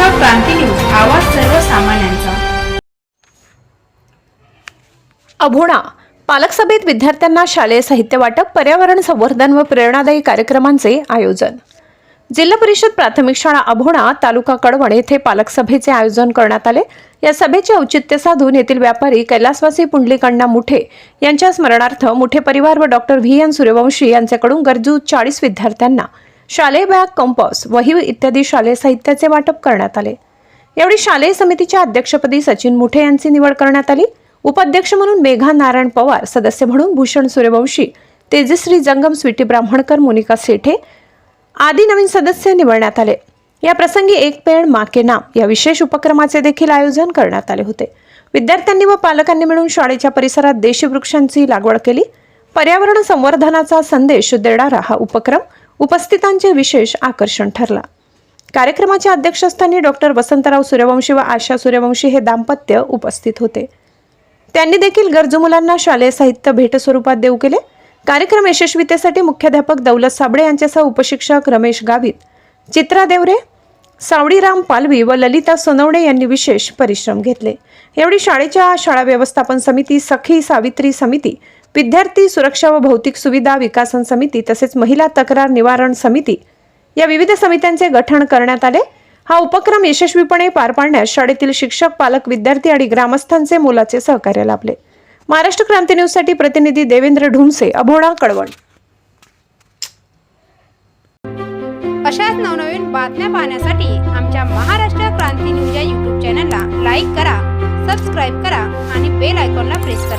Maharashtra Kranti news आवाज सर्वसामान्यांचा. पालकसभेत विद्यार्थ्यांना शालेय साहित्य वाटप पर्यावरण संवर्धन व प्रेरणादायी कार्यक्रमांचे आयोजन. जिल्हा परिषद प्राथमिक शाळा अभोणा तालुका कडवण येथे पालक सभेचे करण्यात आले. या साधून येथील व्यापारी कैलासवासी पुंडलिकांना मुठे यांच्या स्मरणार्थ मुठे परिवार व डॉक्टर व्ही एन सूर्यवंशी यांच्याकडून गरजू चाळीस विद्यार्थ्यांना शालेय बॅग कंपॉस वही इत्यादी शालेय साहित्याचे वाटप करण्यात आले. यावेळी शालेय समितीच्या अध्यक्षपदी सचिन मुठे यांची निवड करण्यात आली. उपाध्यक्ष म्हणून मेघा नारायण पवार सदस्य म्हणून भूषण सूर्यवंशी तेजश्री जंगम स्वीटी ब्राह्मणकर मोनिका सेठे आदी नवीन सदस्य निवडण्यात आले. या प्रसंगी एक पेड माके नाम या विशेष उपक्रमाचे देखील आयोजन करण्यात आले होते. विद्यार्थ्यांनी व पालकांनी मिळून शाळेच्या परिसरात देशी वृक्षांची लागवड केली. पर्यावरण संवर्धनाचा संदेश देणारा हा उपक्रम उपस्थितांचे विशेष आकर्षण ठरला. कार्यक्रमाच्या अध्यक्षस्थानी डॉक्टर वसंतराव सूर्यवंशी व आशा सूर्यवंशी हे दाम्पत्य उपस्थित होते. त्यांनी देखील गरजू मुलांना शालेय साहित्य भेट स्वरूपात देऊ केले. कार्यक्रम यशस्वीतेसाठी मुख्याध्यापक दौलत साबळे यांच्यासह उपशिक्षक रमेश गावित चित्रा देवरे सावडीराम पालवी व ललिता सोनवणे यांनी विशेष परिश्रम घेतले. यावेळी शाळेच्या शाळा व्यवस्थापन समिती सखी सावित्री समिती विद्यार्थी सुरक्षा व भौतिक सुविधा विकासन समिती तसेच महिला तक्रार निवारण समिती या विविध समित्यांचे गठन करण्यात आले. हा उपक्रम यशस्वीपणे पार पाडण्यास शाळेतील शिक्षक पालक विद्यार्थी आणि ग्रामस्थांचे मोलाचे सहकार्य लाभले. महाराष्ट्र क्रांती न्यूजसाठी प्रतिनिधी देवेंद्र ढुमसे अभोणा कळवण. अशाच नवनवीन बातम्या पाहण्यासाठी आमच्या महाराष्ट्र क्रांती न्यूज या यूट्यूब चॅनलला लाईक करा सबस्क्राईब करा आणि बेल आयकॉनला प्रेस करा.